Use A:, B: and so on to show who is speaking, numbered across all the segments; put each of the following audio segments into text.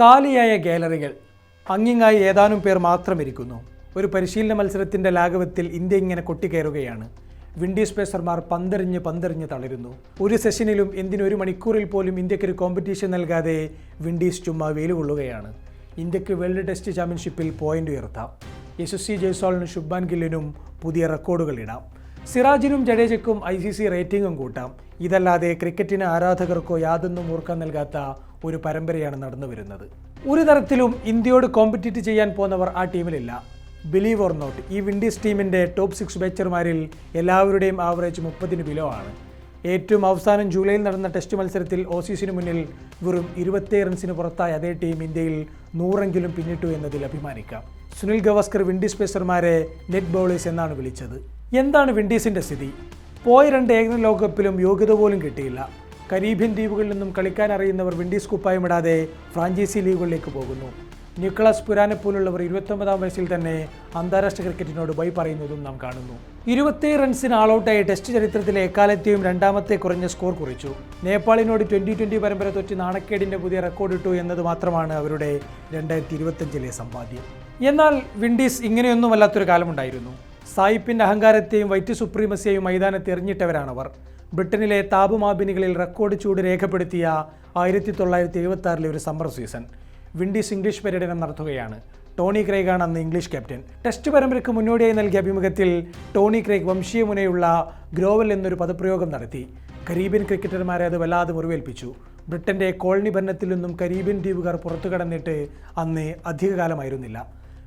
A: കാലിയായ ഗാലറികൾ അങ്ങിങ്ങായി ഏതാനും പേർ മാത്രം ഇരിക്കുന്നു ഒരു പരിശീലന മത്സരത്തിന്റെ ലാഘവത്തിൽ ഇന്ത്യ ഇങ്ങനെ കൊട്ടിക്കയറുകയാണ് വിൻഡീസ് പേസർമാർ പന്തെറിഞ്ഞ് പന്തെറിഞ്ഞ് തളരുന്നു. ഒരു സെഷനിലും എന്തിനൊരു മണിക്കൂറിൽ പോലും ഇന്ത്യക്കൊരു കോമ്പറ്റീഷൻ നൽകാതെ വിൻഡീസ് ചുമ്മാ വെയിലുകൊള്ളുകയാണ് ഇന്ത്യയ്ക്ക് വേൾഡ് ടെസ്റ്റ് ചാമ്പ്യൻഷിപ്പിൽ പോയിന്റ് ഉയർത്താം. യശസ്വി ജയ്സ്വാളിനും ശുഭ്മാൻ ഗില്ലിനും പുതിയ റെക്കോർഡുകൾ ഇടാം സിറാജിനും ജഡേജയ്ക്കും ഐ സി സി റേറ്റിംഗും കൂട്ടാം. ഇതല്ലാതെ ക്രിക്കറ്റിന് ആരാധകർക്കോ യാതൊന്നും ഓർക്കാൻ നൽകാത്ത ഒരു പരമ്പരയാണ് നടന്നു വരുന്നത്. ഒരു തരത്തിലും ഇന്ത്യയോട് കോമ്പറ്റീറ്റ് ചെയ്യാൻ പോകുന്നവർ ആ ടീമിലില്ല. ബിലീവ് ഓർ നോട്ട് ഈ വിൻഡീസ് ടീമിന്റെ ടോപ്പ് സിക്സ് ബാച്ചർമാരിൽ എല്ലാവരുടെയും ആവറേജ് മുപ്പതിന് ബിലോ ആണ്. ഏറ്റവും അവസാനം ജൂലൈയിൽ നടന്ന ടെസ്റ്റ് മത്സരത്തിൽ ഓസീസിന് മുന്നിൽ വെറും ഇരുപത്തേ റൺസിന് പുറത്തായ അതേ ടീം ഇന്ത്യയിൽ നൂറെങ്കിലും പിന്നിട്ടു എന്നതിൽ അഭിമാനിക്കാം. സുനിൽ ഗവാസ്കർ വിൻഡീസ് പേസർമാരെ നെറ്റ് ബൗളേഴ്സ് എന്നാണ് വിളിച്ചത്. എന്താണ് വിൻഡീസിന്റെ സ്ഥിതി? പോയ രണ്ട് ഏകദിന ലോകകപ്പിലും യോഗ്യത പോലും കിട്ടിയില്ല. കരീബിയൻ ദ്വീപുകളിൽ നിന്നും കളിക്കാൻ അറിയുന്നവർ വിൻഡീസ് കുപ്പായമിടാതെ ഫ്രാഞ്ചൈസി ലീഗുകളിലേക്ക് പോകുന്നു. നിക്കളാസ് പുരാനെ പോലുള്ളവർ ഇരുപത്തൊമ്പതാം വയസ്സിൽ തന്നെ അന്താരാഷ്ട്ര ക്രിക്കറ്റിനോട് ബൈ പറയുന്നതും നാം കാണുന്നു. ഇരുപത്തേഴ് റൺസിന് ആൾ ഔട്ടായി ടെസ്റ്റ് ചരിത്രത്തിലെ എക്കാലത്തെയും രണ്ടാമത്തെ കുറഞ്ഞ സ്കോർ കുറിച്ചു. നേപ്പാളിനോട് ട്വന്റി ട്വന്റി പരമ്പര തൊറ്റ് നാണക്കേടിന്റെ പുതിയ റെക്കോർഡ് ഇട്ടു എന്നത് മാത്രമാണ് അവരുടെ രണ്ടായിരത്തി ഇരുപത്തഞ്ചിലെ സമ്പാദ്യം. എന്നാൽ വിൻഡീസ് ഇങ്ങനെയൊന്നുമല്ലാത്തൊരു കാലമുണ്ടായിരുന്നു. സായിപ്പിന്റെ അഹങ്കാരത്തെയും വൈറ്റ് സുപ്രീമസിയെയും മൈതാനത്ത് എറിഞ്ഞിട്ടവരാണവർ. ബ്രിട്ടനിലെ താപമാപിനികളിൽ റെക്കോർഡ് ചൂട് രേഖപ്പെടുത്തിയ ആയിരത്തി തൊള്ളായിരത്തി എഴുപത്തി ആറിലെ ഒരു സമ്മർ സീസൺ. വിൻഡീസ് ഇംഗ്ലീഷ് പര്യടനം നടത്തുകയാണ്. ടോണി ക്രൈഗാണ് അന്ന് ഇംഗ്ലീഷ് ക്യാപ്റ്റൻ. ടെസ്റ്റ് പരമ്പരയ്ക്ക് മുന്നോടിയായി നൽകിയ അഭിമുഖത്തിൽ ടോണി ക്രൈഗ് വംശീയ മുനയുള്ള ഗ്രോവൽ എന്നൊരു പദപ്രയോഗം നടത്തി. കരീബിയൻ ക്രിക്കറ്റർമാരെ അത് വല്ലാതെ മുറിവേൽപ്പിച്ചു. ബ്രിട്ടന്റെ കോളനി ഭരണത്തിൽ നിന്നും കരീബിയൻ ദ്വീപുകാർ പുറത്തു കടന്നിട്ട് അന്ന് അധികകാലമായിരുന്നില്ല.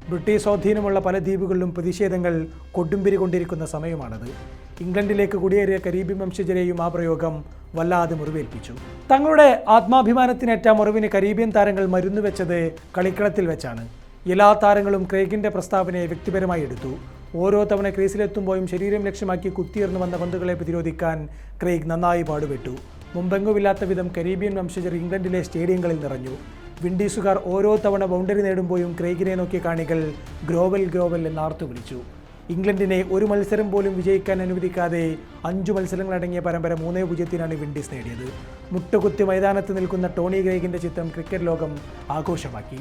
A: ബ്രിട്ടീഷ് സ്വാധീനമുള്ള പല ദ്വീപുകളിലും പ്രതിഷേധങ്ങൾ കൊടുമ്പിരി കൊണ്ടിരിക്കുന്ന സമയമാണത്. ഇംഗ്ലണ്ടിലേക്ക് കുടിയേറിയ കരീബി വംശജരെയും ആ പ്രയോഗം വല്ലാതെ മുറിവേൽപ്പിച്ചു. തങ്ങളുടെ ആത്മാഭിമാനത്തിനേറ്റ മുറിവിന് കരീബിയൻ താരങ്ങൾ മരുന്ന് വെച്ചത് കളിക്കളത്തിൽ വെച്ചാണ്. എല്ലാ താരങ്ങളും ക്രേഗിന്റെ പ്രസ്താവനയെ വ്യക്തിപരമായി എടുത്തു. ഓരോ തവണ ക്രീസിലെത്തുമ്പോഴും ശരീരം ലക്ഷ്യമാക്കി കുത്തിയർന്നു വന്ന പന്തുകളെ പ്രതിരോധിക്കാൻ ക്രേഗ് നന്നായി പാടുപെട്ടു. മുമ്പെങ്ങുമില്ലാത്ത വിധം കരീബിയൻ വംശജർ ഇംഗ്ലണ്ടിലെ സ്റ്റേഡിയങ്ങളിൽ നിറഞ്ഞു. വിൻഡീസുകാർ ഓരോ തവണ ബൗണ്ടറി നേടുമ്പോഴും ക്രേഗിനെ നോക്കിയ കാണികൾ ഗ്രോവൽ ഗ്രോവൽ എന്നാർത്തു വിളിച്ചു. ഇംഗ്ലണ്ടിനെ ഒരു മത്സരം പോലും വിജയിക്കാൻ അനുവദിക്കാതെ അഞ്ചു മത്സരങ്ങളടങ്ങിയ പരമ്പര മൂന്നേ പൂജ്യത്തിനാണ് വിൻഡീസ് നേടിയത്. മുട്ടുകുത്തി മൈതാനത്ത് നിൽക്കുന്ന ടോണി ഗ്രേഗിന്റെ ചിത്രം ക്രിക്കറ്റ് ലോകം ആഘോഷമാക്കി.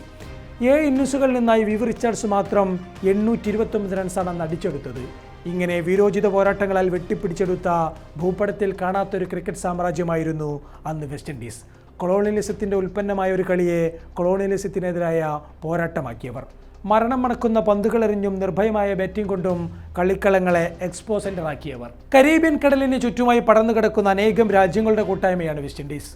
A: ഏ ഇന്നിങ്സുകളിൽ നിന്നായി വിവ് റിച്ചാർഡ്സ് മാത്രം എണ്ണൂറ്റി ഇരുപത്തൊമ്പത് റൺസാണ് അന്ന് അടിച്ചെടുത്തത് ഇങ്ങനെ വീരോചിത പോരാട്ടങ്ങളാൽ വെട്ടിപ്പിടിച്ചെടുത്ത ഭൂപടത്തിൽ കാണാത്തൊരു ക്രിക്കറ്റ് സാമ്രാജ്യമായിരുന്നു അന്ന് വെസ്റ്റ് ഇൻഡീസ്. കൊളോണിയലിസത്തിന്റെ ഉൽപ്പന്നമായ ഒരു കളിയെ കൊളോണിയലിസത്തിനെതിരായ പോരാട്ടമാക്കിയവർ. മരണം മണക്കുന്ന പന്തുകളെറിഞ്ഞും നിർഭയമായ ബാറ്റിംഗ് കൊണ്ടും കളിക്കളങ്ങളെ എക്സ്പോ സെന്ററാക്കിയവർ കരീബിയൻ കടലിന് ചുറ്റുമായി പടർന്നു കിടക്കുന്ന അനേകം രാജ്യങ്ങളുടെ കൂട്ടായ്മയാണ് വെസ്റ്റ് ഇൻഡീസ്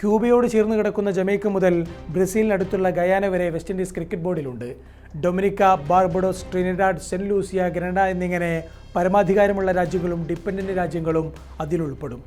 A: ക്യൂബയോട് ചേർന്ന് കിടക്കുന്ന ജമൈക്ക മുതൽ ബ്രസീലിനടുത്തുള്ള ഗയാന വരെ West Indies cricket ബോർഡിലുണ്ട് Dominica Barbados Trinidad Saint Lucia Grenada എന്നിങ്ങനെ പരമാധികാരമുള്ള രാജ്യങ്ങളും ഡിപ്പെൻഡന്റ് രാജ്യങ്ങളും അതിലുൾപ്പെടും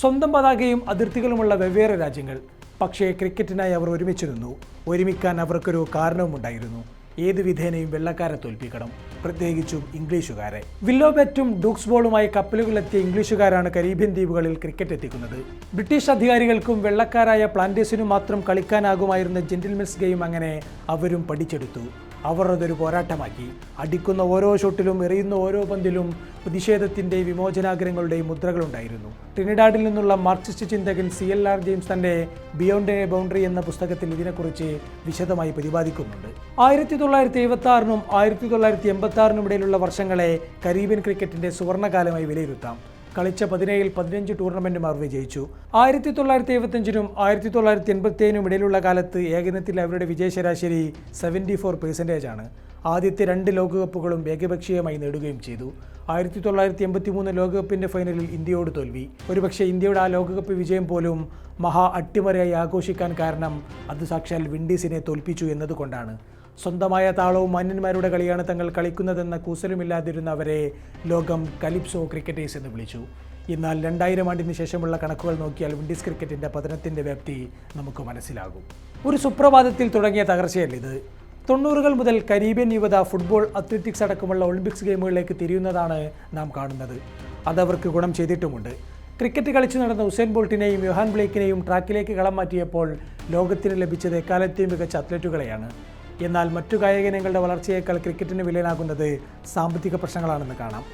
A: സ്വന്തം പതാകയും അതിർത്തികളുമുള്ള വെവ്വേറെ രാജ്യങ്ങൾ. പക്ഷേ ക്രിക്കറ്റിനായി അവർ ഒരുമിച്ച് നിന്നു ഒരുമിക്കാൻ അവർക്കൊരു കാരണവുമുണ്ടായിരുന്നു. ഏത് വിധേനയും വെള്ളക്കാരെ തോൽപ്പിക്കണം. പ്രത്യേകിച്ചും ഇംഗ്ലീഷുകാരെ. വില്ലോ ബാറ്റും ഡൂക്സ് ബോളുമായി കപ്പലുകളെത്തിയ ഇംഗ്ലീഷുകാരാണ് കരീബിയൻ ദ്വീപുകളിൽ ക്രിക്കറ്റ് എത്തിക്കുന്നത്. ബ്രിട്ടീഷ് അധികാരികൾക്കും വെള്ളക്കാരായ പ്ലാന്റേഴ്സിനും മാത്രം കളിക്കാനാകുമായിരുന്ന ജെന്റിൽമെൻസ് ഗെയിം അങ്ങനെ അവരും പഠിച്ചെടുത്തു. അവർ അതൊരു പോരാട്ടമാക്കി. അടിക്കുന്ന ഓരോ ഷോട്ടിലും എറിയുന്ന ഓരോ പന്തിലും പ്രതിഷേധത്തിന്റെ വിമോചനാഗ്രഹങ്ങളുടെയും മുദ്രകളുണ്ടായിരുന്നു. ട്രിനിഡാഡിൽ നിന്നുള്ള മാർക്സിസ്റ്റ് ചിന്തകൻ സി എൽ ആർ ജെയിംസ് തന്റെ ബിയോണ്ട് ബൗണ്ടറി എന്ന പുസ്തകത്തിൽ ഇതിനെക്കുറിച്ച് വിശദമായി പ്രതിപാദിക്കുന്നുണ്ട്. ആയിരത്തി തൊള്ളായിരത്തി എഴുപത്തി ആറിനും ആയിരത്തി തൊള്ളായിരത്തി എൺപത്തി ആറിനും ഇടയിലുള്ള വർഷങ്ങളെ കരീബിയൻ ക്രിക്കറ്റിന്റെ സുവർണകാലമായി വിലയിരുത്താം. കളിച്ച പതിനേഴിൽ പതിനഞ്ച് ടൂർണമെന്റും അവർ വിജയിച്ചു. ആയിരത്തി തൊള്ളായിരത്തി എഴുപത്തിയഞ്ചിനും ആയിരത്തി തൊള്ളായിരത്തി എൺപത്തേഴിനും ഇടയിലുള്ള കാലത്ത് ഏകദിനത്തിൽ അവരുടെ വിജയ ശരാശരി സെവന്റി ഫോർ പെർസെന്റേജ് ആണ്. ആദ്യത്തെ രണ്ട് ലോകകപ്പുകളും ഏകപക്ഷീയമായി നേടുകയും ചെയ്തു. ആയിരത്തി തൊള്ളായിരത്തി എൺപത്തി മൂന്ന് ലോകകപ്പിന്റെ ഫൈനലിൽ ഇന്ത്യയോട് തോൽവി. ഒരുപക്ഷെ ഇന്ത്യയുടെ ആ ലോകകപ്പ് വിജയം പോലും മഹാ അട്ടിമറിയായി ആഘോഷിക്കാൻ കാരണം അത് സാക്ഷാൽ വിൻഡീസിനെ തോൽപ്പിച്ചു എന്നതുകൊണ്ടാണ്. സ്വന്തമായ താളവും മാന്യന്മാരുടെ കളിയാണ് തങ്ങൾ കളിക്കുന്നതെന്ന കൂസലുമില്ലാതിരുന്ന അവരെ ലോകം കലിപ്സോ ക്രിക്കറ്റേഴ്സ് എന്ന് വിളിച്ചു. എന്നാൽ രണ്ടായിരം ആണ്ടിന് ശേഷമുള്ള കണക്കുകൾ നോക്കിയാൽ വിൻഡീസ് ക്രിക്കറ്റിന്റെ പതനത്തിന്റെ വ്യാപ്തി നമുക്ക് മനസ്സിലാകും. ഒരു സുപ്രഭാതത്തിൽ തുടങ്ങിയ തകർച്ചയല്ലിത് തൊണ്ണൂറുകൾ മുതൽ കരീബിയൻ യുവത ഫുട്ബോൾ അത്ലറ്റിക്സ് അടക്കമുള്ള ഒളിമ്പിക്സ് ഗെയിമുകളിലേക്ക് തിരിയുന്നതാണ് നാം കാണുന്നത്. അതവർക്ക് ഗുണം ചെയ്തിട്ടുമുണ്ട്. ക്രിക്കറ്റ് കളിച്ചു നടന്ന ഉസൈൻ ബോൾട്ടിനെയും യുഹാൻ ബ്ലേക്കിനെയും ട്രാക്കിലേക്ക് കളം മാറ്റിയപ്പോൾ ലോകത്തിന് ലഭിച്ചത് എക്കാലത്തെയും മികച്ച അത്ലറ്റുകളെയാണ്. എന്നാൽ മറ്റു കായിക ഇനങ്ങളുടെ വളർച്ചയേക്കാൾ ക്രിക്കറ്റിന് വിലയിലാകുന്നത് സാമ്പത്തിക പ്രശ്നങ്ങളാണെന്ന് കാണാം.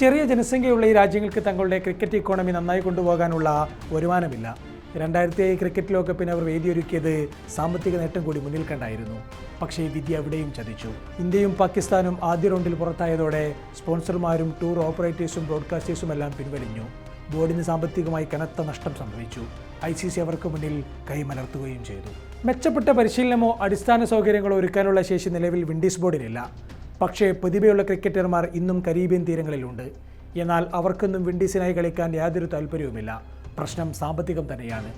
A: ചെറിയ ജനസംഖ്യയുള്ള ഈ രാജ്യങ്ങൾക്ക് തങ്ങളുടെ ക്രിക്കറ്റ് ഇക്കോണമി നന്നായി കൊണ്ടുപോകാനുള്ള വരുമാനമില്ല. രണ്ടായിരത്തി ഏഴ് ക്രിക്കറ്റ് ലോകകപ്പിന് അവർ വേദിയൊരുക്കിയത് സാമ്പത്തിക നേട്ടം കൂടി മുന്നിൽ കണ്ടായിരുന്നു. പക്ഷേ വിധി അവിടെയും ചതിച്ചു. ഇന്ത്യയും പാകിസ്ഥാനും ആദ്യ റൗണ്ടിൽ പുറത്തായതോടെ സ്പോൺസർമാരും ടൂർ ഓപ്പറേറ്റേഴ്സും ബ്രോഡ്കാസ്റ്റേഴ്സും എല്ലാം പിൻവലിഞ്ഞു. ബോർഡിന് സാമ്പത്തികമായി കനത്ത നഷ്ടം സംഭവിച്ചു. ഐ സി സി അവർക്ക് മുന്നിൽ കൈമലർത്തുകയും ചെയ്തു. മെച്ചപ്പെട്ട പരിശീലനമോ അടിസ്ഥാന സൗകര്യങ്ങളോ ഒരുക്കാനുള്ള ശേഷി നിലവിൽ വിൻഡീസ് ബോർഡിനില്ല. പക്ഷേ പ്രതിഭയുള്ള ക്രിക്കറ്റർമാർ ഇന്നും കരീബിയൻ തീരങ്ങളിലുണ്ട്. എന്നാൽ അവർക്കൊന്നും വിൻഡീസിനായി കളിക്കാൻ യാതൊരു താല്പര്യവുമില്ല. പ്രശ്നം സാമ്പത്തികം തന്നെയാണ്.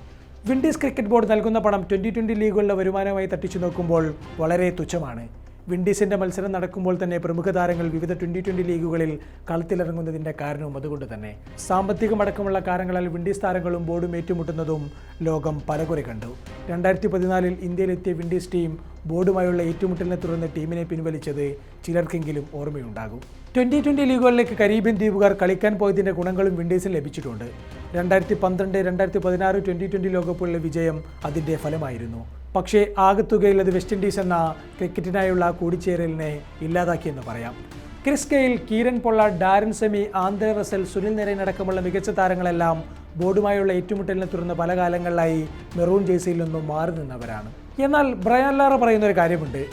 A: വിൻഡീസ് ക്രിക്കറ്റ് ബോർഡ് നൽകുന്ന പണം ട്വന്റി ട്വന്റി ലീഗുകളുടെ വരുമാനമായി തട്ടിച്ചു നോക്കുമ്പോൾ വളരെ തുച്ഛമാണ്. വിൻഡീസിന്റെ മത്സരം നടക്കുമ്പോൾ തന്നെ പ്രമുഖ താരങ്ങൾ വിവിധ ട്വന്റി ട്വന്റി ലീഗുകളിൽ കളത്തിലിറങ്ങുന്നതിന്റെ കാരണവും അതുകൊണ്ട് തന്നെ സാമ്പത്തികമടക്കമുള്ള കാരണങ്ങളാൽ വിൻഡീസ് താരങ്ങളും ബോർഡും ഏറ്റുമുട്ടുന്നതും ലോകം പലകുറി കണ്ടു. രണ്ടായിരത്തി പതിനാലിൽ ഇന്ത്യയിലെത്തിയ വിൻഡീസ് ടീം ബോർഡുമായുള്ള ഏറ്റുമുട്ടലിനെ തുടർന്ന് ടീമിനെ പിൻവലിച്ചത് ചിലർക്കെങ്കിലും ഓർമ്മയുണ്ടാകും. ട്വന്റി ട്വന്റി ലീഗുകളിലേക്ക് കരീബിയൻ ദ്വീപുകാർ കളിക്കാൻ പോയതിന്റെ ഗുണങ്ങളും വിൻഡീസിന് ലഭിച്ചിട്ടുണ്ട്. രണ്ടായിരത്തി പന്ത്രണ്ട് രണ്ടായിരത്തി പതിനാറ് ട്വന്റി ട്വന്റി ലോകകപ്പിലെ വിജയം അതിന്റെ ഫലമായിരുന്നു. പക്ഷേ ആകത്തുകയിൽ അത് വെസ്റ്റ് ഇൻഡീസ് എന്ന ക്രിക്കറ്റിനായുള്ള കൂടിച്ചേരലിനെ ഇല്ലാതാക്കിയെന്ന് പറയാം. Chris Gayle Kieron Pollard Darren Sammy Andre Russell Sunil Narine അടക്കമുള്ള മികച്ച താരങ്ങളെല്ലാം ബോർഡുമായുള്ള ഏറ്റുമുട്ടലിനെ തുടർന്ന് പല കാലങ്ങളിലായി മെറൂൺ ജേഴ്സിയിൽ നിന്നും മാറി നിന്നവരാണ്. എന്നാൽ ബ്രയാൻ ലാറ പറയുന്ന ഒരു കാര്യമുണ്ട്.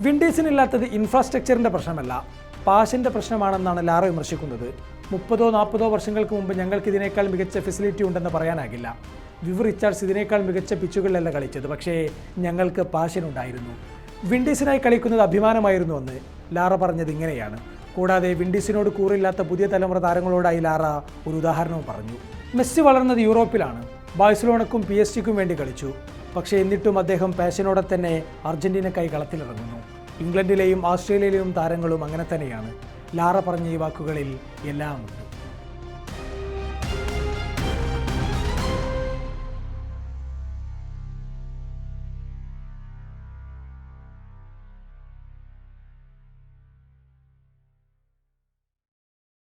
A: വിൻഡീസിനില്ലാത്തത് ഇൻഫ്രാസ്ട്രക്ചറിന്റെ പ്രശ്നമല്ല. പാഷിന്റെ പ്രശ്നമാണെന്നാണ് ലാറ വിമർശിക്കുന്നത്. മുപ്പതോ നാൽപ്പതോ വർഷങ്ങൾക്ക് മുമ്പ് ഞങ്ങൾക്ക് ഇതിനേക്കാൾ മികച്ച ഫെസിലിറ്റി ഉണ്ടെന്ന് പറയാനാകില്ല. വിവ് റിച്ചാർഡ്സ് ഇതിനേക്കാൾ മികച്ച പിച്ചുകളിലല്ല കളിച്ചത്. പക്ഷേ ഞങ്ങൾക്ക് പാഷൻ ഉണ്ടായിരുന്നു വിൻഡീസിനായി കളിക്കുന്നത് അഭിമാനമായിരുന്നു എന്ന് ലാറ പറഞ്ഞത് ഇങ്ങനെയാണ്. കൂടാതെ വിൻഡീസിനോട് കൂറില്ലാത്ത പുതിയ തലമുറ താരങ്ങളോടായി ലാറ ഒരു ഉദാഹരണവും പറഞ്ഞു. മെസ്സി വളർന്നത് യൂറോപ്പിലാണ്. ബാഴ്സലോണക്കും പി എസ് ജിക്കും വേണ്ടി കളിച്ചു. പക്ഷേ എന്നിട്ടും അദ്ദേഹം പാഷനോടെ തന്നെ അർജന്റീനക്കായി കളത്തിലിറങ്ങുന്നു. ഇംഗ്ലണ്ടിലെയും ഓസ്ട്രേലിയയിലെയും താരങ്ങളും അങ്ങനെ തന്നെയാണ്. ലാറ പറഞ്ഞ ഈ വാക്കുകളിൽ എല്ലാം ഉണ്ട്